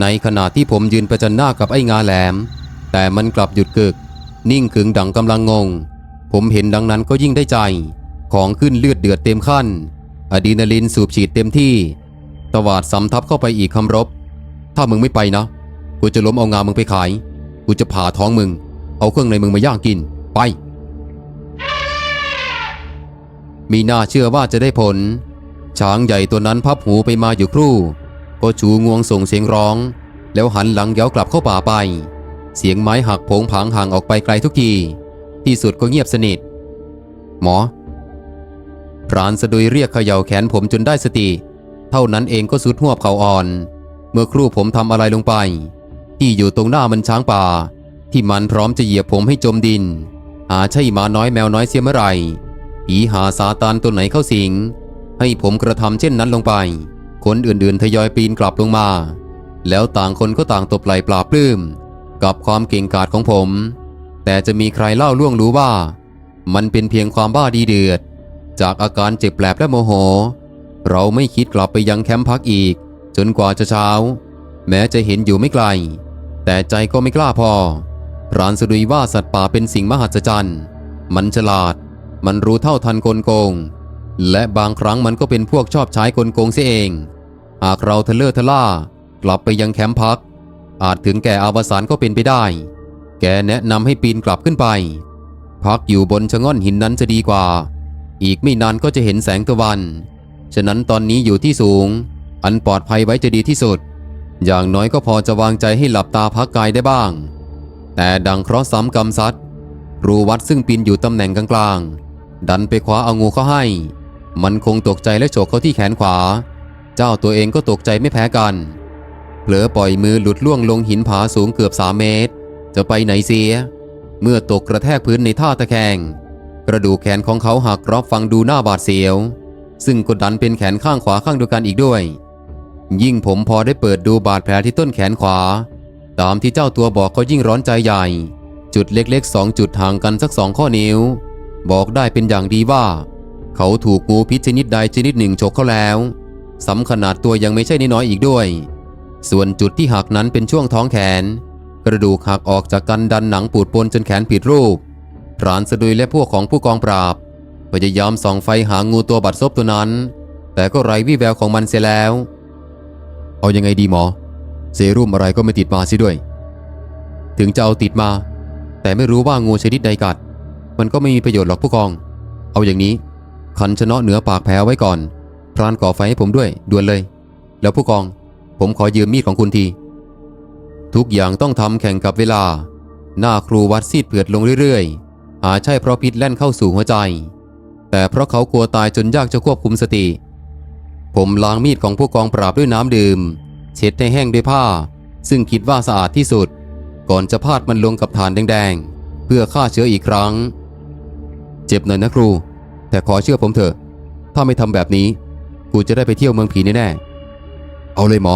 ในขณะที่ผมยืนประจันหน้ากับไอ้งาแหลม แต่มันกลับหยุดกึก นิ่งขึงดังกำลังงง ผมเห็นดังนั้นก็ยิ่งได้ใจ ของขึ้นเลือดเดือดเต็มขั้น อะดรีนาลินสูบฉีดเต็มที่ ตวาดสำทับเข้าไปอีกคำรบ ถ้ามึงไม่ไปนะ กูจะล้มเอางามึงไปขาย กูจะผ่าท้องมึง เอาเครื่องในมึงมาย่างกิน ไป มีน่าเชื่อว่าจะได้ผล ช้างใหญ่ตัวนั้นพับหูไปมาอยู่ครู่ ก็ชูงวงส่งเสียงร้อง แล้วหันหลังเย้ากลับเข้าป่าไป เสียงไม้หักโผงผางห่างออกไปไกลทุกที ที่สุดก็เงียบสนิท หมอ พรานสะดุยเรียกเขย่าแขนผมจนได้สติ เท่านั้นเองก็สุดหัวเขาอ่อน เมื่อครู่ผมทำอะไรลงไป ที่อยู่ตรงหน้ามันช้างป่า ที่มันพร้อมจะเหยียบผมให้จมดิน หาใช่หมาน้อยแมวน้อยเสียเมื่อไหร่ผีหาซาตานตัวไหนเข้าสิง ให้ผมกระทำเช่นนั้นลงไป คนอื่นๆทยอยปีนกลับลงมา แล้วต่างคนก็ต่างตบไหล่ปลาบปลื้ม กับความเก่งกาจของผม แต่จะมีใครเล่าล่วงรู้ว่า มันเป็นเพียงความบ้าดีเดือด จากอาการเจ็บแปลบและโมโห เราไม่คิดกลับไปยังแคมป์พักอีก จนกว่าจะเช้า แม้จะเห็นอยู่ไม่ไกล แต่ใจก็ไม่กล้าพอรานสดุยว่าสัตว์ป่าเป็นสิ่งมหัศจรรย์ มันฉลาด มันรู้เท่าทันกลโกง และบางครั้งมันก็เป็นพวกชอบใช้กลโกงเสียเอง หากเราทะเลอะทะล่า กลับไปยังแคมป์พัก อาจถึงแก่อาวสานก็เป็นไปได้ แกแนะนำให้ปีนกลับขึ้นไป พักอยู่บนชะง่อนหินนั้นจะดีกว่า อีกไม่นานก็จะเห็นแสงตะวัน ฉะนั้นตอนนี้อยู่ที่สูง อันปลอดภัยไว้จะดีที่สุด อย่างน้อยก็พอจะวางใจให้หลับตาพักกายได้บ้าง แต่ดังเคราะห์ซ้ำกรรมซัดรูวัดซึ่งปีนอยู่ตำแหน่งกลางๆดันไปคว้าเอางูเข้าให้ มันคงตกใจและโฉกเข้าที่แขนขวา เจ้าตัวเองก็ตกใจไม่แพ้กัน เผลอปล่อยมือหลุดล่วงลงหินผาสูงเกือบสามเมตร จะไปไหนเสีย เมื่อตกกระแทกพื้นในท่าตะแคง กระดูกแขนของเขาหักรับฟังดูหน้าบาดเสียว ซึ่งกดดันเป็นแขนข้างขวาข้างเดียวกันอีกด้วย ยิ่งผมพอได้เปิดดูบาดแผลที่ต้นแขนขวา ตามที่เจ้าตัวบอกก็ยิ่งร้อนใจใหญ่ จุดเล็กๆสองจุดห่างกันสักสองข้อนิ้ว บอกได้เป็นอย่างดีว่า เขาถูกงูพิษชนิดใดชนิดหนึ่งฉกเข้าแล้วสำขนาดตัวยังไม่ใช่น้อยอีกด้วย ส่วนจุดที่หักนั้นเป็นช่วงท้องแขน กระดูกหักออกจากกันดันหนังปูดปนจนแขนผิดรูปพรานสะดุยและพวกของผู้กองปราบ พยายามส่องไฟหางูตัวบัดซบตัวนั้น แต่ก็ไร้วี่แววของมันเสียแล้ว เอายังไงดีหมอ เซรุ่มอะไรก็ไม่ติดมาสิด้วย ถึงจะเอาติดมา แต่ไม่รู้ว่างูชนิดใดกัด มันก็ไม่มีประโยชน์หรอกผู้กอง เอาอย่างนี้ ขันชนะเหนือปากแผลไว้ก่อน พรานก่อไฟให้ผมด้วยด่วนเลย แล้วผู้กอง ผมขอยืมมีดของคุณที ทุกอย่างต้องทำแข่งกับเวลา หน้าครูวัดซีดเผือดลงเรื่อยๆหาใช่เพราะพิษแล่นเข้าสู่หัวใจ แต่เพราะเขากลัวตายจนยากจะควบคุมสติ ผมล้างมีดของผู้กองปราบด้วยน้ำดื่ม เช็ดให้แห้งด้วยผ้า ซึ่งคิดว่าสะอาดที่สุด ก่อนจะพาดมันลงกับฐานแดงๆ เพื่อฆ่าเชื้ออีกครั้ง เจ็บหน่อยนะครู แต่ขอเชื่อผมเถอะ ถ้าไม่ทำแบบนี้ กูจะได้ไปเที่ยวเมืองผีแน่ๆเอาเลยหมอ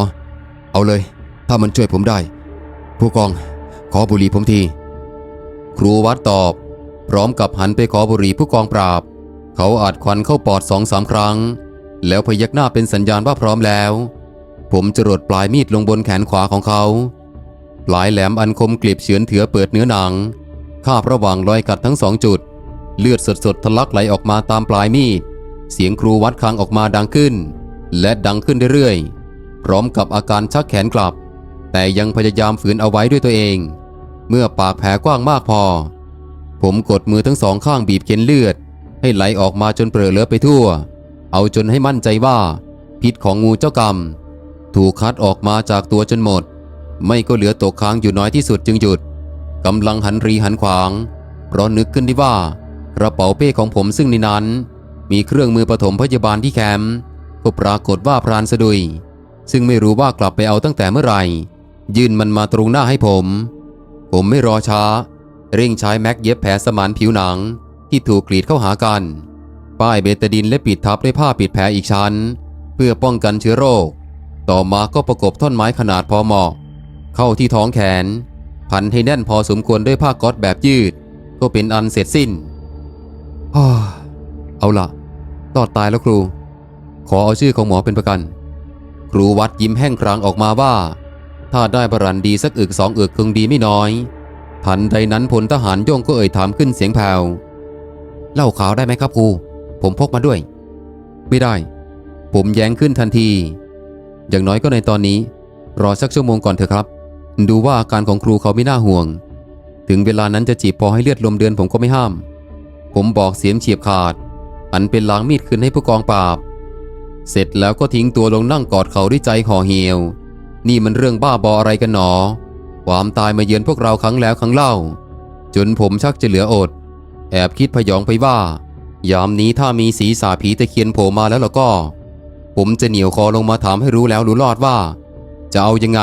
เอาเลย ถ้ามันช่วยผมได้ ผู้กอง ขอบุหรี่ผมที ครูวัดตอบ พร้อมกับหันไปขอบุหรี่ผู้กองปราบ เขาอาจควันเข้าปอดสองสามครั้ง แล้วพยักหน้าเป็นสัญญาณว่าพร้อมแล้ว ผมจรดปลายมีดลงบนแขนขวาของเขาปลายแหลมอันคมกลิบเฉือนเถือเปิดเนื้อหนังคาบระหว่างรอยกัดทั้งสองจุด เลือดสดๆทะลักไหลออกมาตามปลายมีด เสียงครูวัดคลังออกมาดังขึ้น และดังขึ้นเรื่อยๆ พร้อมกับอาการชักแขนกลับ แต่ยังพยายามฝืนเอาไว้ด้วยตัวเอง เมื่อปากแผลกว้างมากพอ ผมกดมือทั้งสองข้างบีบเข็นเลือด ให้ไหลออกมาจนเปรอะเลือไปทั่ว เอาจนให้มั่นใจว่า พิษของงูเจ้ากรรม ถูกคัดออกมาจากตัวจนหมด ไม่ก็เหลือตกค้างอยู่น้อยที่สุดจึงหยุดกำลังหันรีหันขวาง เพราะนึกขึ้นได้ว่า กระเป๋าเป้ของผมซึ่งในนั้น มีเครื่องมือปฐมพยาบาลที่แคมป์ก็ปรากฏว่าพรานสะดุย ซึ่งไม่รู้ว่ากลับไปเอาตั้งแต่เมื่อไหร่ ยื่นมันมาตรงหน้าให้ผม ผมไม่รอช้า เร่งใช้แม็กเย็บแผลสมานผิวหนัง ที่ถูกกรีดเข้าหากัน ป้ายเบตาดินและปิดทับด้วยผ้าปิดแผลอีกชั้น เพื่อป้องกันเชื้อโรค ต่อมาก็ประกบท่อนไม้ขนาดพอเหมาะ เข้าที่ท้องแขน พันให้แน่นพอสมควรด้วยผ้าก๊อตแบบยืด ก็เป็นอันเสร็จสิ้น เอาละตอดตายแล้วครู ขอเอาชื่อของหมอเป็นประกัน ครูวัดยิ้มแห้งครางออกมาว่า ถ้าได้บรันดีสักอึกสองอึกคงดีไม่น้อย ทันใดนั้นพลทหารย่งก็เอ่ยถามขึ้นเสียงแผ่วเล้าขาวได้ไหมครับครู ผมพกมาด้วย ไม่ได้ ผมแย้งขึ้นทันที อย่างน้อยก็ในตอนนี้ รอสักชั่วโมงก่อนเถอะครับ ดูว่าอาการของครูเขาไม่น่าห่วง ถึงเวลานั้นจะจีบพอให้เลือดลมเดือนผมก็ไม่ห้าม ผมบอกเสียงเฉียบขาดอันเป็นล้างมีดคืนให้ผู้กองปราบ เสร็จแล้วก็ทิ้งตัวลงนั่งกอดเขาด้วยใจห่อเหี่ยว นี่มันเรื่องบ้าบออะไรกันหนอ ความตายมาเยือนพวกเราครั้งแล้วครั้งเล่า จนผมชักจะเหลืออด แอบคิดพยองไปว่า ยามนี้ถ้ามีสีสาผีตะเคียนโผล่มาแล้วล่ะก็ ผมจะเหนียวคอลงมาถามให้รู้แล้วรู้รอดว่า จะเอายังไง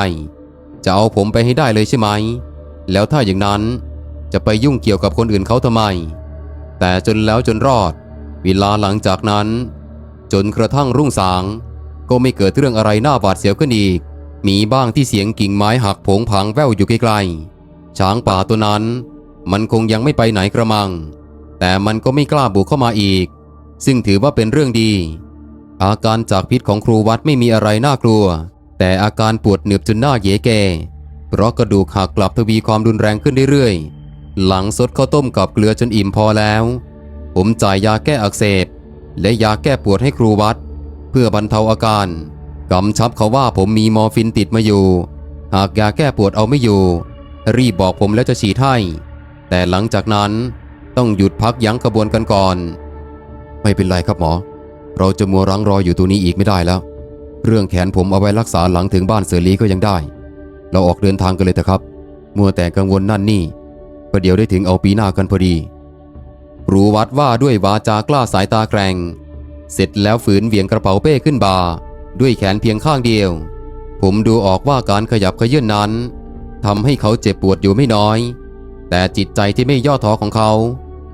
จะเอาผมไปให้ได้เลยใช่ไหม แล้วถ้าอย่างนั้นจะไปยุ่งเกี่ยวกับคนอื่นเขาทำไม แต่จนแล้วจนรอด เวลาหลังจากนั้น จนกระทั่งรุ่งสาง ก็ไม่เกิดเรื่องอะไรน่าบาดเสียวขึ้นอีก มีบ้างที่เสียงกิ่งไม้หักผงพังแว่วอยู่ไกลๆช้างป่าตัวนั้น มันคงยังไม่ไปไหนกระมัง แต่มันก็ไม่กล้าบุกเข้ามาอีก ซึ่งถือว่าเป็นเรื่องดี อาการจากพิษของครูวัดไม่มีอะไรน่ากลัว แต่อาการปวดเหนือบจนหน้าเยแกเพราะกระดูกหักกลับทวีความรุนแรงขึ้นเรื่อยๆ หลังสดข้าวต้มกับเกลือจนอิ่มพอแล้ว ผมจ่ายยาแก้อักเสบ และยาแก้ปวดให้ครูวัด เพื่อบรรเทาอาการกำชับเขาว่าผมมีมอร์ฟินติดมาอยู่ หากยาแก้ปวดเอาไม่อยู่ รีบบอกผมแล้วจะฉีดให้แต่หลังจากนั้นต้องหยุดพักยั้งกระบวนกันก่อน ไม่เป็นไรครับหมอ เราจะมัวรั้งรออยู่ตัวนี้อีกไม่ได้แล้ว เรื่องแขนผมเอาไว้รักษาหลังถึงบ้านเสือลีก็ยังได้ เราออกเดินทางกันเลยเถอะครับ มัวแต่กังวลนั่นนี่ ประเดี๋ยวได้ถึงเอาปีหน้ากันพอดีรูวัดว่าด้วยวาจากล้าสายตาแกร่ง เสร็จแล้วฝืนเวียงกระเป๋าเป้ขึ้นบ่า ด้วยแขนเพียงข้างเดียว ผมดูออกว่าการขยับเขยื่นนั้นทำให้เขาเจ็บปวดอยู่ไม่น้อย แต่จิตใจที่ไม่ย่อท้อของเขา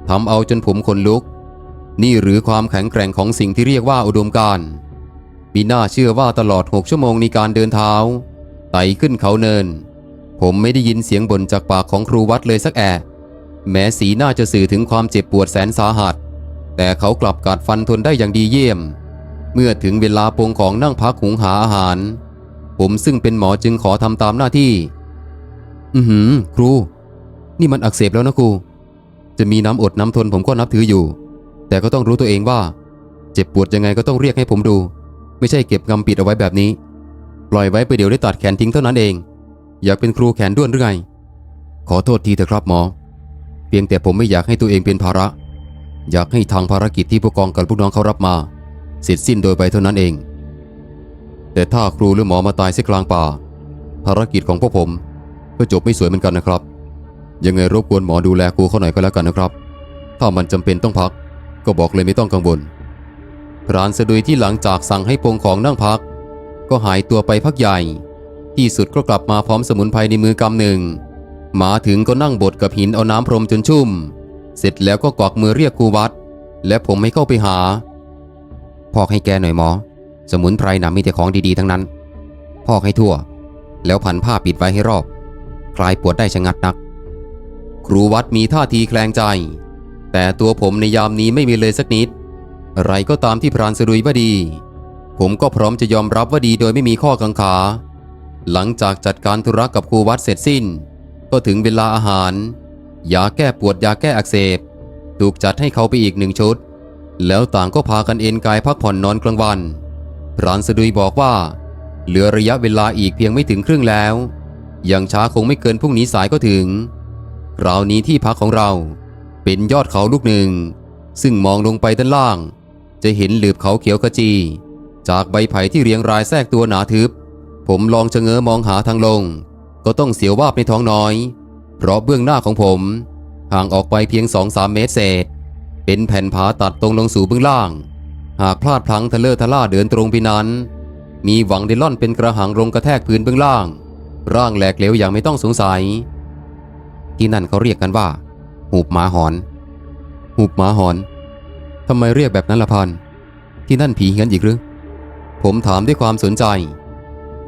ทำเอาจนผมขนลุก นี่หรือความแข็งแกร่งของสิ่งที่เรียกว่าอุดมการณ์ปีหน้าเชื่อว่าตลอดหกชั่วโมงในการเดินเท้าไต่ขึ้นเขาเนิน ผมไม่ได้ยินเสียงบ่นจากปากของครูวัดเลยสักแอะแม้สีหน้าจะสื่อถึงความเจ็บปวดแสนสาหัส แต่เขากลับกัดฟันทนได้อย่างดีเยี่ยม เมื่อถึงเวลาปงของนั่งพักหุงหาอาหาร ผมซึ่งเป็นหมอจึงขอทำตามหน้าที่ อือหือ ครู นี่มันอักเสบแล้วนะครู จะมีน้ำอดน้ำทนผมก็นับถืออยู่ แต่ก็ต้องรู้ตัวเองว่า เจ็บปวดยังไงก็ต้องเรียกให้ผมดู ไม่ใช่เก็บงำปิดเอาไว้แบบนี้ ปล่อยไว้ไปเดี๋ยวได้ตัดแขนทิ้งเท่านั้นเอง อยากเป็นครูแขนด้วนหรือไง ขอโทษทีเถอะครับหมอ เพียงแต่ผมไม่อยากให้ตัวเองเป็นภาระ อยากให้ทางภารกิจที่ผู้กองกับผู้น้องเขารับมาเสร็จสิ้นโดยไปเท่านั้นเอง แต่ถ้าครูหรือหมอมาตายเสียกลางป่า ภารกิจของพวกผม ก็จบไม่สวยเหมือนกันนะครับ ยังไงรบกวนหมอดูแลครูเขาหน่อยก็แล้วกันนะครับ ถ้ามันจำเป็นต้องพัก ก็บอกเลยไม่ต้องกังวลพรานสะดุยที่หลังจากสั่งให้ปงของนั่งพัก ก็หายตัวไปพักใหญ่ ที่สุดก็กลับมาพร้อมสมุนไพรในมือกำหนึ่งมาถึงก็นั่งบดกับหินเอาน้ำพรมจนชุ่ม เสร็จแล้วก็กวักมือเรียกครูวัด และผมให้เข้าไปหา พอกให้แกหน่อยหมอ สมุนไพรนะมีแต่ของดีๆทั้งนั้น พอกให้ทั่ว แล้วพันผ้าปิดไว้ให้รอบ คลายปวดได้ชะงัดนัก ครูวัดมีท่าทีแคลงใจ แต่ตัวผมในยามนี้ไม่มีเลยสักนิด อะไรก็ตามที่พรานสรุยว่าดี ผมก็พร้อมจะยอมรับว่าดีโดยไม่มีข้อกังขา หลังจากจัดการธุระกับครูวัดเสร็จสิ้น ก็ถึงเวลาอาหาร ยาแก้ปวดยาแก้อักเสบ ถูกจัดให้เขาไปอีกหนึ่งชุด แล้วต่างก็พากันเอนกายพักผ่อนนอนกลางวันพรานสะดุยบอกว่า เหลือระยะเวลาอีกเพียงไม่ถึงครึ่งแล้วย่างช้าคงไม่เกินพรุ่งนี้สายก็ถึงคราวนี้ที่พักของเราเป็นยอดเขาลูกหนึ่ง ซึ่งมองลงไปด้านล่าง จะเห็นหลืบเขาเขียวขจี จากใบไผ่ที่เรียงรายแทรกตัวหนาทึบ ผมลองชะเง้อมองหาทางลง ก็ต้องเสียววาบในท้องน้อย เพราะเบื้องหน้าของผม ห่างออกไปเพียงสองสามเมตรเศษ เป็นแผ่นผาตัดตรงลงสู่เบื้องล่าง หากพลาดพลั้งทะเลอทะล่าเดินตรงไปนั้น มีหวังได้ล่อนเป็นกระหังลงกระแทกพื้นเบื้องล่าง ร่างแหลกเหลวอย่างไม่ต้องสงสัย ที่นั่นเขาเรียกกันว่า หูบหมาหอน หูบหมาหอนทำไมเรียกแบบนั้นละพันที่นั่นผีเงี้ยนอีกหรือผมถามด้วยความสนใจ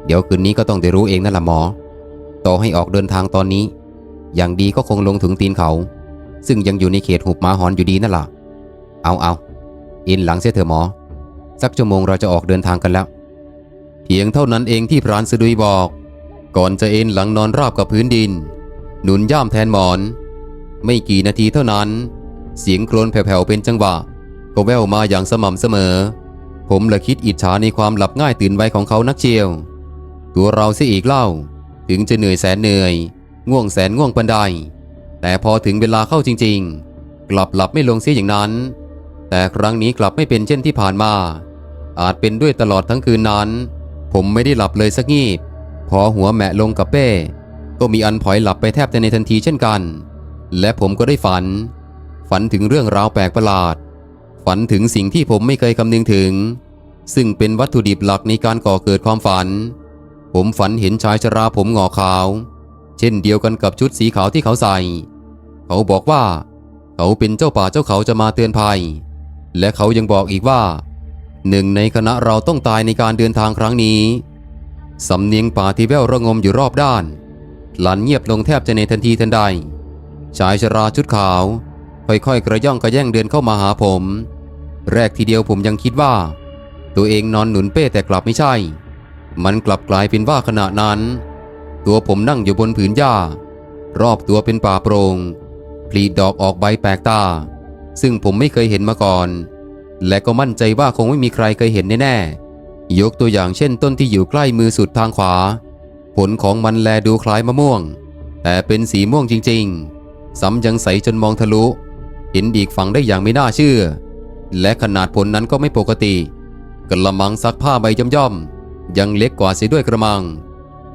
เดี๋ยวคืนนี้ก็ต้องได้รู้เองนั่นละหมอ ต่อให้ออกเดินทางตอนนี้ อย่างดีก็คงลงถึงตีนเขา ซึ่งยังอยู่ในเขตหุบหมาหอนอยู่ดีนั่นละเอาเอาอินหลังเสียเถอะหมอ สักชั่วโมงเราจะออกเดินทางกันแล้ว เพียงเท่านั้นเองที่พรานสะดุยบอก ก่อนจะเอ็นหลังนอนราบกับพื้นดิน หนุนย่ามแทนหมอน ไม่กี่นาทีเท่านั้น เสียงโครนแผ่วๆเป็นจังหวะ ก็แว่วมาอย่างสม่ำเสมอ ผมละคิดอิจฉาในความหลับง่ายตื่นไวของเขานักเชียว ตัวเราเสียอีกเล่า ถึงจะเหนื่อยแสนเหนื่อย ง่วงแสนง่วงปันใดแต่พอถึงเวลาเข้าจริง ๆ กลับหลับไม่ลงเสียอย่างนั้น แต่ครั้งนี้กลับไม่เป็นเช่นที่ผ่านมา อาจเป็นด้วยตลอดทั้งคืนนั้น ผมไม่ได้หลับเลยสักงีบ พอหัวแมะลงกับเป้ ก็มีอันผลอยหลับไปแทบจะในทันทีเช่นกัน และผมก็ได้ฝัน ฝันถึงเรื่องราวแปลกประหลาด ฝันถึงสิ่งที่ผมไม่เคยคำนึงถึง ซึ่งเป็นวัตถุดิบหลักในการก่อเกิดความฝัน ผมฝันเห็นชายชราผมหงอขาว เช่นเดียวกันกับชุดสีขาวที่เขาใส่ เขาบอกว่า เขาเป็นเจ้าป่าเจ้าเขาจะมาเตือนภัย และเขายังบอกอีกว่า หนึ่งในคณะเราต้องตายในการเดินทางครั้งนี้ สำเนียงป่าที่แว่วระงมอยู่รอบด้าน หลันเงียบลงแทบจะในทันทีทันใด ชายชราชุดขาว ค่อยๆกระย่องกระแย่งเดินเข้ามาหาผม แรกทีเดียวผมยังคิดว่า ตัวเองนอนหนุนเป้แต่กลับไม่ใช่ มันกลับกลายเป็นว่าขณะนั้น ตัวผมนั่งอยู่บนผืนหญ้า รอบตัวเป็นป่าโปรง่งผลิดอกออกใบแปลกตา ซึ่งผมไม่เคยเห็นมาก่อน และก็มั่นใจว่าคงไม่มีใครเคยเห็นแน่ๆยกตัวอย่างเช่นต้นที่อยู่ใกล้มือสุดทางขวา ผลของมันแลดูคล้ายมะม่วง แต่เป็นสีม่วงจริงๆซ้ำยังใสจนมองทะลุเห็นอีกฝั่งได้อย่างไม่น่าเชื่อ และขนาดผลนั้นก็ไม่ปกติกระมังซักผ้าใบย่อมๆ ยังเล็กกว่าเสียด้วยกระมัง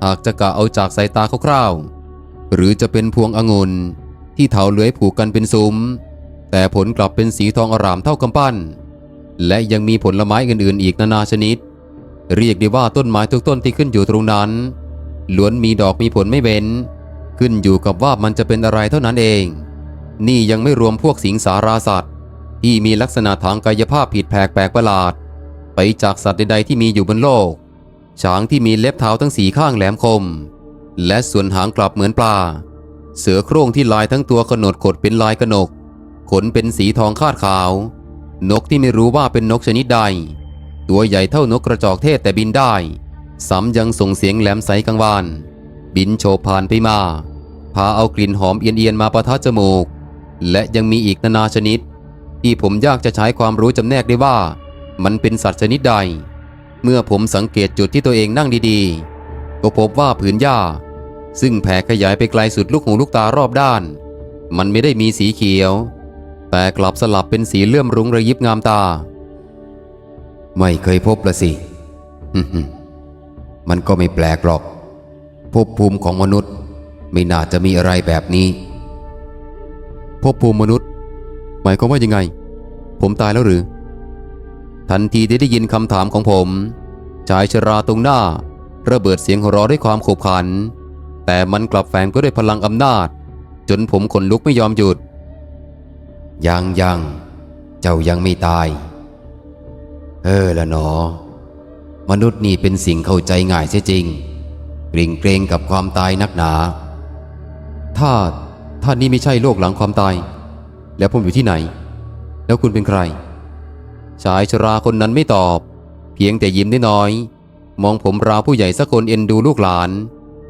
หากจะกะเอาจากสายตาคร่าวๆ หรือจะเป็นพวงองุ่นที่เถาเลื้อยผูกกันเป็นซุ้ม แต่ผลกลับเป็นสีทองอร่ามเท่ากำปั้น และยังมีผลไม้อื่นๆ อีกนานาชนิด เรียกได้ว่าต้นไม้ทุกต้นที่ขึ้นอยู่ตรงนั้น ล้วนมีดอกมีผลไม่เว้น ขึ้นอยู่กับว่ามันจะเป็นอะไรเท่านั้นเอง นี่ยังไม่รวมพวกสิงสาราสัตว์ ที่มีลักษณะทางกายภาพผิดแผกแปลกประหลาด ไปจากสัตว์ใดๆที่มีอยู่บนโลก ช้างที่มีเล็บเท้าทั้งสีข้างแหลมคม และส่วนหางกลับเหมือนปลา เสือโคร่งที่ลายทั้งตัวขนดขดเป็นลายกระหนก ขนเป็นสีทองคาดขาว นกที่ไม่รู้ว่าเป็นนกชนิดใด ตัวใหญ่เท่านกกระจอกเทศแต่บินได้ซ้ำยังส่งเสียงแหลมใสกังวาน บินโฉบผ่านไปมา พาเอากลิ่นหอมเอียนๆมาประทัดจมูก และยังมีอีกนานาชนิด ที่ผมยากจะใช้ความรู้จำแนกได้ว่า มันเป็นสัตว์ชนิดใด เมื่อผมสังเกตจุดที่ตัวเองนั่งดีๆ ก็พบว่าผืนหญ้า ซึ่งแผ่ขยายไปไกลสุดลูกหูลูกตารอบด้าน มันไม่ได้มีสีเขียว แต่กลับสลับเป็นสีเลื่อมรุ้งระยิบงามตา ไม่เคยพบละสิ มันก็ไม่แปลกหรอกภพภูมิของมนุษย์ไม่น่าจะมีอะไรแบบนี้ภพภูมิมนุษย์ หมายความว่ายังไง ผมตายแล้วหรือ ทันทีที่ได้ยินคำถามของผม ชายชราตรงหน้า ระเบิดเสียงหัวเราะด้วยความขบขัน แต่มันกลับแฝงไปด้วยพลังอำนาจ จนผมขนลุกไม่ยอมหยุด ยังยังเจ้ายังไม่ตาย เออละหนอ มนุษย์นี่เป็นสิ่งเข้าใจง่ายเสียจริงเกรงเกรงกับความตายนักหนา ถ้าท่านนี่ไม่ใช่โลกหลังความตาย แล้วผมอยู่ที่ไหน แล้วคุณเป็นใคร ชายชราคนนั้นไม่ตอบ เพียงแต่ยิ้มน้อยๆมองผมราวผู้ใหญ่สักคนเอ็นดูลูกหลาน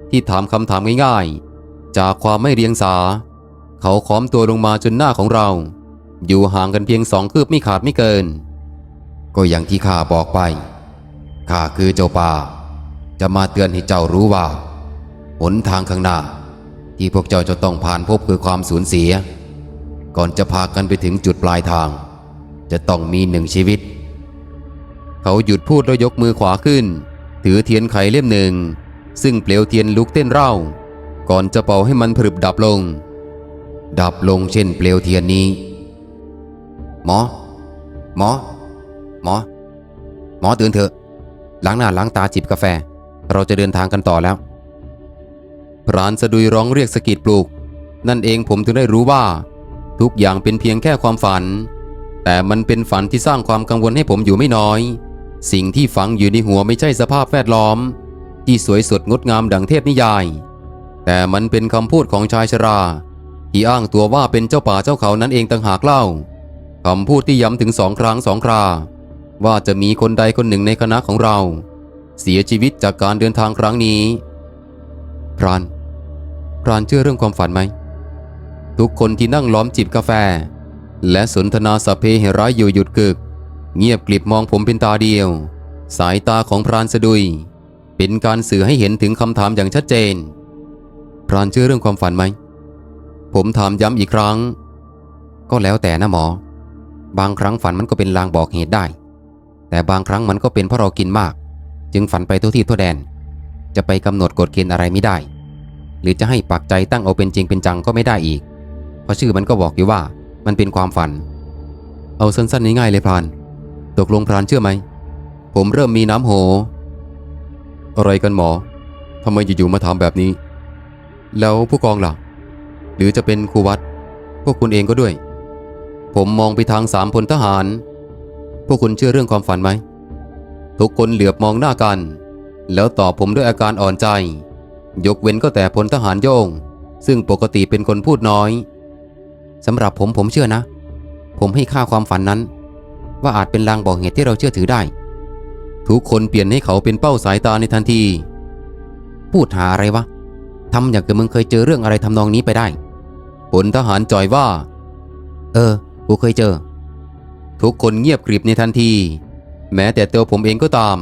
ที่ถามคำถามง่ายๆ จากความไม่เรียงสา เขาค้อมตัวลงมาจนหน้าของเรา อยู่ห่างกันเพียงสองคืบไม่ขาดไม่เกิน ก็อย่างที่ข้าบอกไปข้าคือเจ้าป่า จะมาเตือนให้เจ้ารู้ว่า หนทางข้างหน้า ที่พวกเจ้าจะต้องผ่านพบคือความสูญเสีย ก่อนจะพากันไปถึงจุดปลายทาง จะต้องมีหนึ่งชีวิต เขาหยุดพูดแล้วยกมือขวาขึ้น ถือเทียนไขเล่มหนึ่ง ซึ่งเปลวเทียนลุกเต้นเร่า ก่อนจะเป่าให้มันพรึบดับลง ดับลงเช่นเปลวเทียนนี้ หมอ หมอ หมอ หมอตื่นเถอะ ล้างหน้าล้างตาจิบกาแฟ เราจะเดินทางกันต่อแล้วพรานสะดุยร้องเรียกสกิดปลุก นั่นเองผมถึงได้รู้ว่า ทุกอย่างเป็นเพียงแค่ความฝัน แต่มันเป็นฝันที่สร้างความกังวลให้ผมอยู่ไม่น้อย สิ่งที่ฝังอยู่ในหัวไม่ใช่สภาพแวดล้อม ที่สวยสดงดงามดังเทพนิยาย แต่มันเป็นคำพูดของชายชรา ที่อ้างตัวว่าเป็นเจ้าป่าเจ้าเขานั่นเองต่างหากเล่าคำพูดที่ย้ำถึงสองครั้งสองครา ว่าจะมีคนใดคนหนึ่งในคณะของเรา เสียชีวิตจากการเดินทางครั้งนี้ พราน พรานเชื่อเรื่องความฝันไหม ทุกคนที่นั่งล้อมจิบกาแฟ และสนทนาสเพเหร้ายอยู่หยุดกึก เงียบกลิบมองผมเป็นตาเดียว สายตาของพรานสะดุย เป็นการสื่อให้เห็นถึงคำถามอย่างชัดเจน พรานเชื่อเรื่องความฝันไหม ผมถามย้ำอีกครั้ง ก็แล้วแต่นะหมอ บางครั้งฝันมันก็เป็นลางบอกเหตุได้ แต่บางครั้งมันก็เป็นเพราะเรากินมาก จึงฝันไปทั่วที่ทั่วแดน จะไปกำหนดกฎเกณฑ์อะไรไม่ได้ หรือจะให้ปักใจตั้งเอาเป็นจริงเป็นจังก็ไม่ได้อีก เพราะชื่อมันก็บอกอยู่ว่า มันเป็นความฝัน เอาสั้นๆง่ายๆเลยพราน ตกลงพรานเชื่อไหม ผมเริ่มมีน้ำโห อะไรกันหมอทำไมอยู่ๆมาถามแบบนี้ แล้วผู้กองล่ะ หรือจะเป็นครูวัด พวกคุณเองก็ด้วย ผมมองไปทางสามพลทหาร พวกคุณเชื่อเรื่องความฝันไหม ทุกคนเหลือบมองหน้ากัน แล้วตอบผมด้วยอาการอ่อนใจ ยกเว้นก็แต่พลทหารโยง ซึ่งปกติเป็นคนพูดน้อย สำหรับผมผมเชื่อนะ ผมให้ค่าความฝันนั้น ว่าอาจเป็นลางบอกเหตุที่เราเชื่อถือได้ ทุกคนเปลี่ยนให้เขาเป็นเป้าสายตาในทันที พูดหาอะไรวะทำอย่างกับมึงเคยเจอเรื่องอะไรทำนองนี้ไปได้พลทหารจ่อยว่า เออ กูเคยเจอ ทุกคนเงียบกริบในทันที แม้แต่ตัวผมเองก็ตาม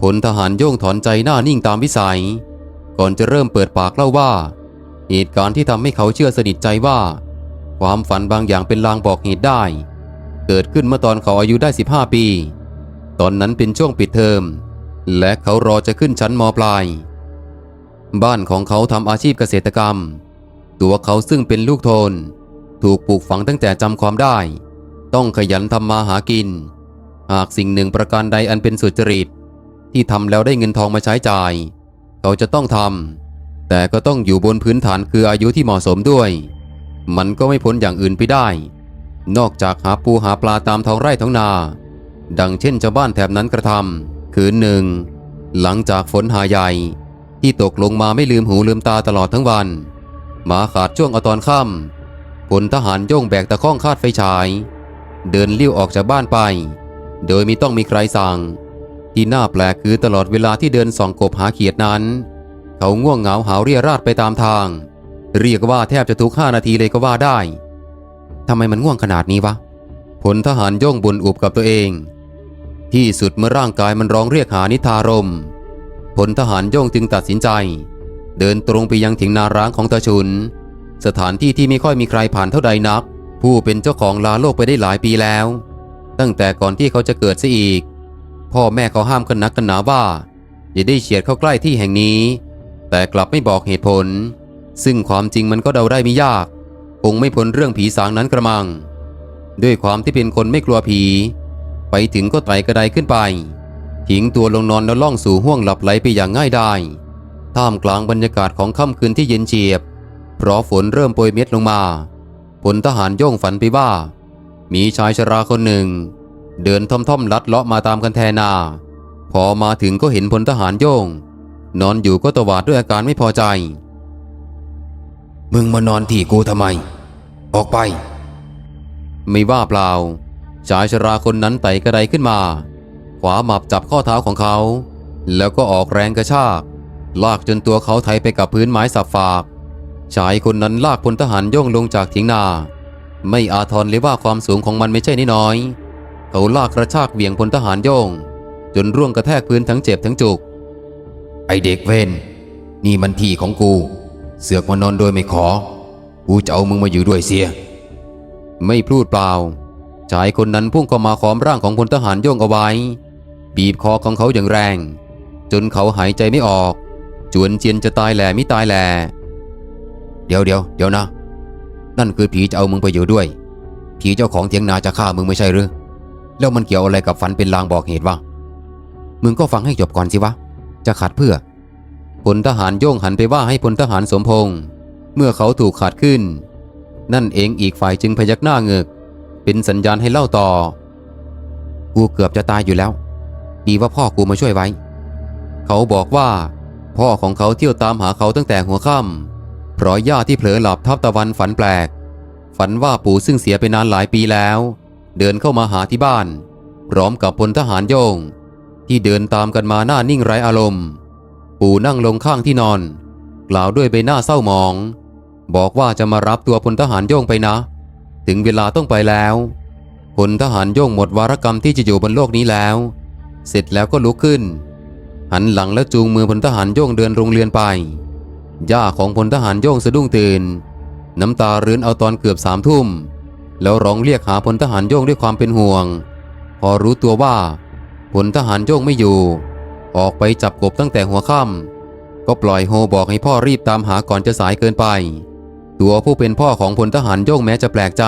พลทหารโย่งถอนใจหน้านิ่งตามวิสัย ก่อนจะเริ่มเปิดปากเล่าว่า เหตุการณ์ที่ทำให้เขาเชื่อสนิทใจว่า ความฝันบางอย่างเป็นลางบอกเหตุได้ เกิดขึ้นเมื่อตอนเขาอายุได้ 15 ปี ตอนนั้นเป็นช่วงปิดเทอม และเขารอจะขึ้นชั้นมปลาย บ้านของเขาทำอาชีพเกษตรกรรม ตัวเขาซึ่งเป็นลูกโทน ถูกปลูกฝังตั้งแต่จำความได้ ต้องขยันทำมาหากิน หากสิ่งหนึ่งประการใดอันเป็นสุจริต ที่ทำแล้วได้เงินทองมาใช้จ่าย เขาจะต้องทำแต่ก็ต้องอยู่บนพื้นฐานคืออายุที่เหมาะสมด้วย มันก็ไม่พ้นอย่างอื่นไปได้ นอกจากหาปูหาปลาตามท้องไร่ท้องนา ดังเช่นชาวบ้านแถบนั้นกระทำคืนหนึ่ง หลังจากฝนหาใหญ่ ที่ตกลงมาไม่ลืมหูลืมตาตลอดทั้งวัน หมาขาดช่วงอตอนค่ำพลทหารโย่งแบกตะข้องคาดไฟฉาย เดินเลี้ยวออกจากบ้านไป โดยไม่ต้องมีใครสั่ง ที่น่าแปลกคือตลอดเวลาที่เดินส่องกบหาเขียดนั้น เขาง่วงเหงาหาเรียราดไปตามทาง เรียกว่าแทบจะทุกห้านาทีเลยก็ว่าได้ทำไมมันง่วงขนาดนี้วะพลทหารย่องบุญอุบกับตัวเอง ที่สุดเมื่อร่างกายมันร้องเรียกหานิทารมพลทหารย่งจึงตัดสินใจ เดินตรงไปยังถิงนาร้างของตาชุน สถานที่ที่ไม่ค่อยมีใครผ่านเท่าใดนัก ผู้เป็นเจ้าของลาโลกไปได้หลายปีแล้ว ตั้งแต่ก่อนที่เขาจะเกิดซะอีก พ่อแม่เขาห้ามกันนักกันหนาว่า อย่าได้เฉียดเข้าใกล้ที่แห่งนี้ แต่กลับไม่บอกเหตุผล ซึ่งความจริงมันก็เดาได้ไม่ยาก คงไม่พ้นเรื่องผีสางนั้นกระมัง ด้วยความที่เป็นคนไม่กลัวผี ไปถึงก็ไต่กระไดขึ้นไปทิ้งตัวลงนอนแล้วล่องสู่ห้วงหลับไหลไปอย่างง่ายดายท่ามกลางบรรยากาศของค่ำคืนที่เย็นเฉียบ เพราะฝนเริ่มโปรยเม็ดลงมาพลทหารโย่งฝันไปว่า มีชายชราคนหนึ่ง เดินท่อมๆลัดเลาะมาตามกันแทนา พอมาถึงก็เห็นพลทหารโย่ง นอนอยู่ก็ตวาดด้วยอาการไม่พอใจ มึงมานอนที่กูทำไม ออกไป ไม่ว่าเปล่า ชายชราคนนั้นไต่กระไดขึ้นมา ขวาหมับจับข้อเท้าของเขา แล้วก็ออกแรงกระชาก ลากจนตัวเขาไถไปกับพื้นไม้สับฝาก ชายคนนั้นลากพลทหารโย่งลงจากถิงนา ไม่อาทรเลยว่าความสูงของมันไม่ใช่น้อยๆเขาลากกระชากเหวี่ยงพลทหารโย่งจนร่วงกระแทกพื้นทั้งเจ็บทั้งจุก ไอเด็กเวนนี่มันที่ของกู เสือกมานอนโดยไม่ขอ กูจะเอามึงมาอยู่ด้วยเสีย ไม่พูดเปล่า ชายคนนั้นพุ่งเข้ามาค้อมร่างของพลทหารโยงเอาไว้ บีบคอของเขาอย่างแรง จนเขาหายใจไม่ออก จวนเจียนจะตายแหล่ไม่ตายแหล่เดี๋ยวเดี๋ยวเดี๋ยวนะ นั่นคือผีจะเอามึงไปอยู่ด้วย ผีเจ้าของเถียงนาจะฆ่ามึงไม่ใช่หรือ แล้วมันเกี่ยวอะไรกับฝันเป็นลางบอกเหตุวะ มึงก็ฟังให้จบก่อนสิวะ จะขัดเพื่อ ลทหารโย่งหันไปว่าให้พลทหารสมพงษ์เมื่อเขาถูกขัดขึ้น นั่นเองอีกฝ่ายจึงพยักหน้าเงึก เป็นสัญญาณให้เล่าต่อ กูเกือบจะตายอยู่แล้ว ดีว่าพ่อกูมาช่วยไว้ เขาบอกว่า พ่อของเขาเที่ยวตามหาเขาตั้งแต่หัวค่ำเพราะย่าที่เผลอหลับทับตะวันฝันแปลก ฝันว่าปู่ซึ่งเสียไปนานหลายปีแล้ว เดินเข้ามาหาที่บ้าน พร้อมกับพลทหารโยง ที่เดินตามกันมาหน้านิ่งไร้อารมณ์ ปู่นั่งลงข้างที่นอน กล่าวด้วยใบหน้าเศร้าหมอง บอกว่าจะมารับตัวพลทหารโย่งไปนะ ถึงเวลาต้องไปแล้วพลทหารโย่งหมดวารกรรมที่จะอยู่บนโลกนี้แล้ว เสร็จแล้วก็ลุกขึ้น หันหลังแล้วจูงมือพลทหารโย่งเดินโรงเรียนไป ย่าของพลทหารโย่งสะดุ้งตื่น น้ำตาเรื้นเอาตอนเกือบสามทุ่ม แล้วร้องเรียกหาพลทหารโย่งด้วยความเป็นห่วง พอรู้ตัวว่าพลทหารโย่งไม่อยู่ ออกไปจับกบตั้งแต่หัวค่ำก็ปล่อยโฮบอกให้พ่อรีบตามหาก่อนจะสายเกินไป ตัวผู้เป็นพ่อของพลทหารโย่งแม้จะแปลกใจ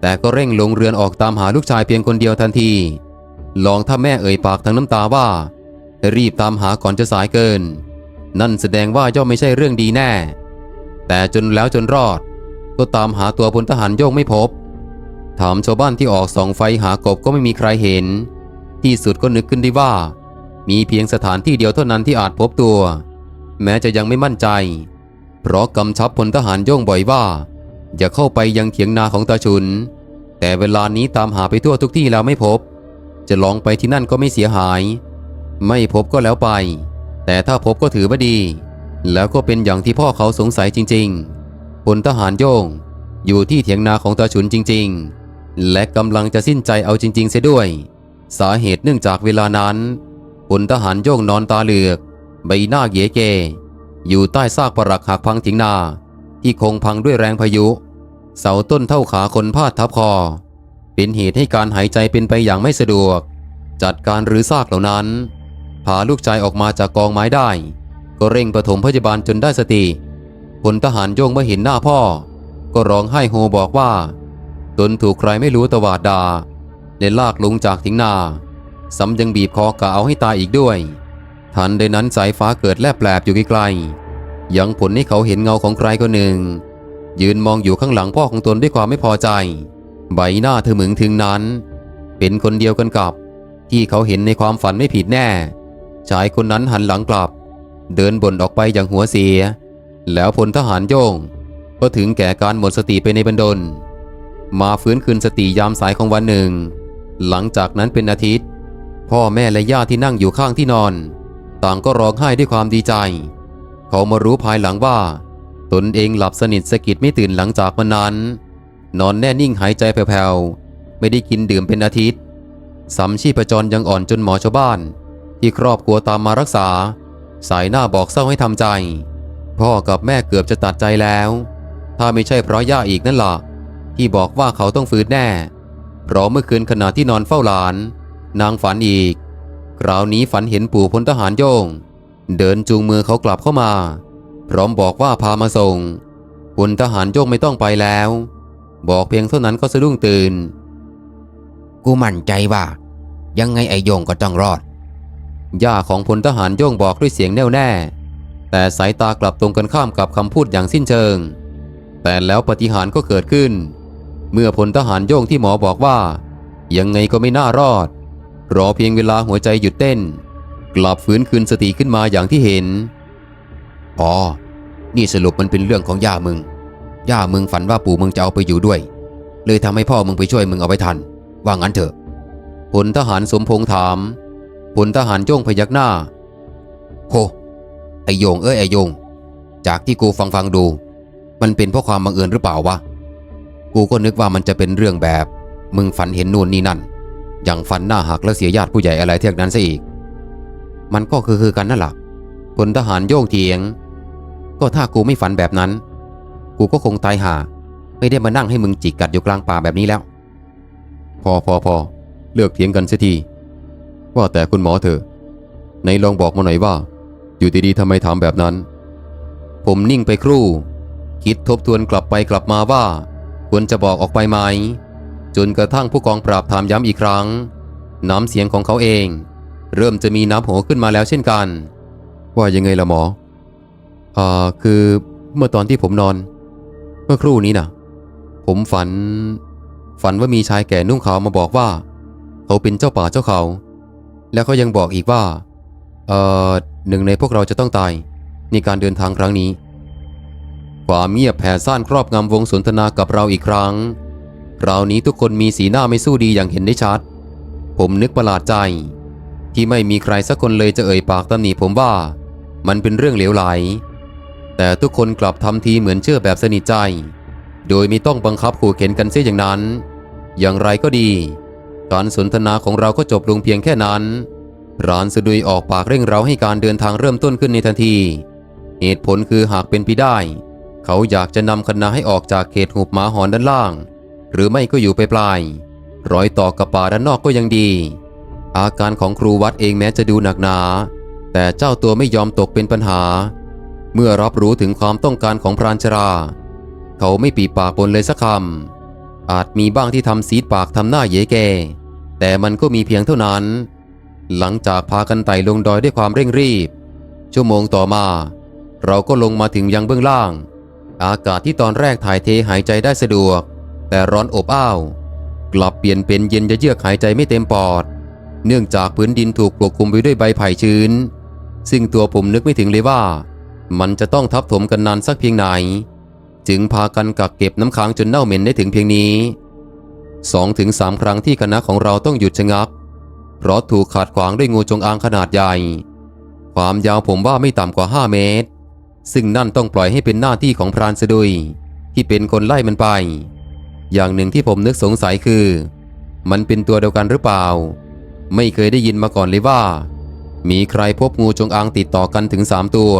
แต่ก็เร่งลงเรือนออกตามหาลูกชายเพียงคนเดียวทันที ลองถ้าแม่เอ่ยปากทั้งน้ำตาว่า รีบตามหาก่อนจะสายเกิน นั่นแสดงว่าย่อมไม่ใช่เรื่องดีแน่ แต่จนแล้วจนรอด ก็ตามหาตัวพลทหารโย่งไม่พบ ถามชาวบ้านที่ออกส่องไฟหากบก็ไม่มีใครเห็น ที่สุดก็นึกขึ้นได้ว่า มีเพียงสถานที่เดียวเท่านั้นที่อาจพบตัว แม้จะยังไม่มั่นใจ เพราะกำชับพลทหารโย่งบ่อยว่า อย่าเข้าไปยังเถียงนาของตาชุน แต่เวลานี้ตามหาไปทั่วทุกที่แล้วไม่พบ จะลองไปที่นั่นก็ไม่เสียหาย ไม่พบก็แล้วไป แต่ถ้าพบก็ถือว่าดี แล้วก็เป็นอย่างที่พ่อเขาสงสัยจริง ๆพลทหารโย่งอยู่ที่เถียงนาของตาฉุนจริง ๆ และกำลังจะสิ้นใจเอาจริง ๆ เสียด้วย สาเหตุเนื่องจากเวลานั้น พลทหารโยงนอนตาเหลือก ใบหน้าเยเก อยู่ใต้ซากปรักหักพังถิงนา ที่คงพังด้วยแรงพายุ เสาต้นเท่าขาคนพาดทับคอ เป็นเหตุให้การหายใจเป็นไปอย่างไม่สะดวก จัดการหรือซากเหล่านั้น พาลูกชายออกมาจากกองไม้ได้ ก็เร่งปฐมพยาบาลจนได้สติพลทหารโยงเมื่อเห็นหน้าพ่อ ก็ร้องไห้โฮบอกว่า ตนถูกใครไม่รู้ตวาดดาและลากลงจากถิงนา ซ้ำยังบีบคอกะเอาให้ตายอีกด้วย ทันใดนั้นสายฟ้าเกิดแลบแปลบอยู่ไกลๆยังผลให้เขาเห็นเงาของใครคนหนึ่ง ยืนมองอยู่ข้างหลังพ่อของตนด้วยความไม่พอใจ ใบหน้าเธอหมึงถึงนั้น เป็นคนเดียวกันกับ ที่เขาเห็นในความฝันไม่ผิดแน่ ชายคนนั้นหันหลังกลับ เดินบ่นออกไปอย่างหัวเสีย แล้วพลทหารโยงก็ถึงแก่การหมดสติไปในบันดล มาฟื้นคืนสติยามสายของวันหนึ่ง หลังจากนั้นเป็นอาทิตย์ พ่อแม่และญาติที่นั่งอยู่ข้างที่นอน ต่างก็ร้องไห้ด้วยความดีใจ เขามารู้ภายหลังว่า ตนเองหลับสนิทสะกิดไม่ตื่นหลังจากวันนั้น นอนแน่นิ่งหายใจแผ่วๆ ไม่ได้กินดื่มเป็นอาทิตย์สำชีพจรยังอ่อนจนหมอชาวบ้าน ที่ครอบครัวตามมารักษา สายหน้าบอกเศร้าให้ทำใจ พ่อกับแม่เกือบจะตัดใจแล้ว ถ้าไม่ใช่เพราะย่าอีกนั่นล่ะที่บอกว่าเขาต้องฟื้นแน่ เพราะเมื่อคืนขณะที่นอนเฝ้าหลาน นางฝันอีก คราวนี้ฝันเห็นปู่พลทหารโยง เดินจูงมือเขากลับเข้ามา พร้อมบอกว่าพามาส่งพลทหารโยงไม่ต้องไปแล้ว บอกเพียงเท่านั้นก็สะดุ้งตื่น กูมั่นใจว่า ยังไงไอโยงก็ต้องรอด ย่าของพลทหารโย่งบอกด้วยเสียงแน่วแน่ แต่สายตากลับตรงกันข้ามกับคำพูดอย่างสิ้นเชิง แต่แล้วปฏิหารย์ก็เกิดขึ้น เมื่อพลทหารโย่งที่หมอบอกว่า ยังไงก็ไม่น่ารอด รอเพียงเวลาหัวใจหยุดเต้น กลับฟื้นคืนสติขึ้นมาอย่างที่เห็น อ๋อ นี่สรุปมันเป็นเรื่องของย่ามึง ย่ามึงฝันว่าปู่มึงจะเอาไปอยู่ด้วย เลยทำให้พ่อมึงไปช่วยมึงเอาไปทัน ว่างั้นเถอะพลทหารสมพงษ์ถามพลทหารโย่งพยักหน้า โห ไอโยงเอ้ยไอโยง จากที่กูฟังฟังดู มันเป็นเพราะความบังเอิญหรือเปล่าวะ กูก็นึกว่ามันจะเป็นเรื่องแบบ มึงฝันเห็นนู่นนี่นั่น อย่างฝันหน้าหักแล้วเสียญาติผู้ใหญ่อะไรเท่านั้นซะอีก มันก็คือคือกันนั่นแหละพลทหารโยงเถียง ก็ถ้ากูไม่ฝันแบบนั้น กูก็คงตายห่า ไม่ได้มานั่งให้มึงจิกกัดอยู่กลางป่าแบบนี้แล้ว พอพอพอเลิกเถียงกันเสียทีว่าแต่คุณหมอเถอะไหนลองบอกมาหน่อยว่า อยู่ดีๆทำไมถามแบบนั้น ผมนิ่งไปครู่ คิดทบทวนกลับไปกลับมาว่า ควรจะบอกออกไปไหม จนกระทั่งผู้กองปราบถามย้ำอีกครั้ง น้ำเสียงของเขาเอง เริ่มจะมีน้ำโหขึ้นมาแล้วเช่นกัน ว่ายังไงล่ะหมออ่าคือเมื่อตอนที่ผมนอน เมื่อครู่นี้นะผมฝัน ฝันว่ามีชายแก่นุ่งขาวมาบอกว่า เขาเป็นเจ้าป่าเจ้าเขา แล้วเขายังบอกอีกว่าเอ่อหนึ่งในพวกเราจะต้องตายในการเดินทางครั้งนี้ ความเงียบแผ่ซ่านครอบงำวงสนทนากับเราอีกครั้ง คราวนี้ทุกคนมีสีหน้าไม่สู้ดีอย่างเห็นได้ชัด ผมนึกประหลาดใจ ที่ไม่มีใครสักคนเลยจะเอ่ยปากตำหนิผมว่า มันเป็นเรื่องเหลวไหล แต่ทุกคนกลับทำทีเหมือนเชื่อแบบสนิทใจ โดยไม่ต้องบังคับขู่เข็นกันเสียอย่างนั้น อย่างไรก็ดี การสนทนาของเราก็จบลงเพียงแค่นั้นรานสะดุยออกปากเร่งเร้าให้การเดินทางเริ่มต้นขึ้นในทันที เหตุผลคือหากเป็นไปได้ เขาอยากจะนำคณะให้ออกจากเขตหุบหมาหอนด้านล่าง หรือไม่ก็อยู่ไปปลายรอยต่อกับป่าด้านนอกก็ยังดี อาการของครูวัดเองแม้จะดูหนักหนา แต่เจ้าตัวไม่ยอมตกเป็นปัญหา เมื่อรับรู้ถึงความต้องการของพรานชรา เขาไม่ปีปากบนเลยสักคำอาจมีบ้างที่ทำซีดปากทำหน้าเยแก แต่มันก็มีเพียงเท่านั้น หลังจากพากันไต่ลงดอยด้วยความเร่งรีบ ชั่วโมงต่อมา เราก็ลงมาถึงยังเบื้องล่าง อากาศที่ตอนแรกถ่ายเทหายใจได้สะดวก แต่ร้อนอบอ้าว กลับเปลี่ยนเป็นเย็นจะเยือกหายใจไม่เต็มปอด เนื่องจากพื้นดินถูกปกคลุมไปด้วยใบไผ่ชื้น ซึ่งตัวผมนึกไม่ถึงเลยว่า มันจะต้องทับถมกันนานสักเพียงไหน จึงพากันกักเก็บน้ำค้างจนเน่าเหม็นได้ถึงเพียงนี้สองถึงสามครั้งที่คณะของเราต้องหยุดชะงัก เพราะถูกขาดขวางด้วยงูจงอางขนาดใหญ่ ความยาวผมว่าไม่ต่ำกว่า 5 เมตร ซึ่งนั่นต้องปล่อยให้เป็นหน้าที่ของพรานสะดุย ที่เป็นคนไล่มันไป อย่างหนึ่งที่ผมนึกสงสัยคือ มันเป็นตัวเดียวกันหรือเปล่า ไม่เคยได้ยินมาก่อนเลยว่า มีใครพบงูจงอางติดต่อกันถึง3ตัว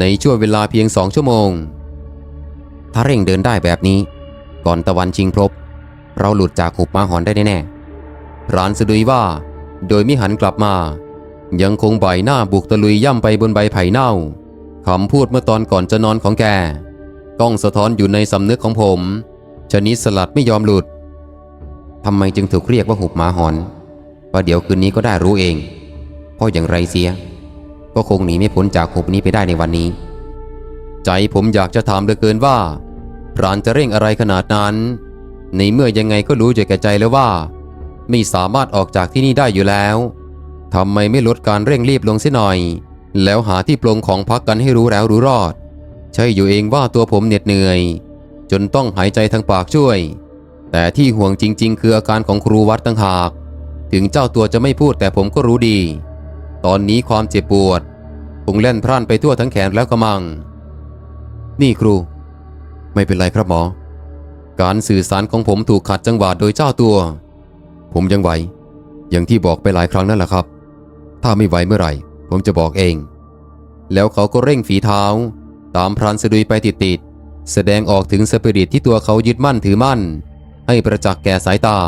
ในช่วงเวลาเพียงสองชั่วโมง ถ้าเร่งเดินได้แบบนี้ ก่อนตะวันชิงพบ เราหลุดจากหุบมาหอนได้แน่ๆพรานสะดุยว่า โดยมิหันกลับมา ยังคงใบหน้าบุกตะลุยย่ำไปบนใบไผ่เน่าคำพูดเมื่อตอนก่อนจะนอนของแกกล้องสะท้อนอยู่ในสำนึกของผม ชนิดสลัดไม่ยอมหลุดทำไมจึงถูกเรียกว่าหุบหมาหอนว่าเดี๋ยวคืนนี้ก็ได้รู้เองเพราะอย่างไรเสีย ก็คงหนีไม่พ้นจากหุบนี้ไปได้ในวันนี้ ใจผมอยากจะถามเหลือเกินว่าพรานจะเร่งอะไรขนาดนั้น ในเมื่อยังไงก็รู้อยู่แก่ใจแล้วว่า ไม่สามารถออกจากที่นี่ได้อยู่แล้วทำไมไม่ลดการเร่งรีบลงเสียหน่อย แล้วหาที่ปร่งของพักกันให้รู้แล้วรู้รอด ใช่อยู่เองว่าตัวผมเหน็ดเหนื่อย จนต้องหายใจทางปากช่วย แต่ที่ห่วงจริง ๆ คืออาการของครูวัดต่างหาก ถึงเจ้าตัวจะไม่พูดแต่ผมก็รู้ดี ตอนนี้ความเจ็บปวดคงเล่นพร่านไปทั่วทั้งแขนแล้วกระมัง นี่ครู ไม่เป็นไรครับหมอ การสื่อสารของผมถูกขัดจังหวะโดยเจ้าตัว ผมยังไหว อย่างที่บอกไปหลายครั้งนั่นแหละครับ ถ้าไม่ไหวเมื่อไหร่ ผมจะบอกเอง แล้วเขาก็เร่งฝีเท้า ตามพรานสะดุยไปติดๆ แสดงออกถึงสปิริตที่ตัวเขายึดมั่นถือมั่น ให้ประจักษ์แก่สายตา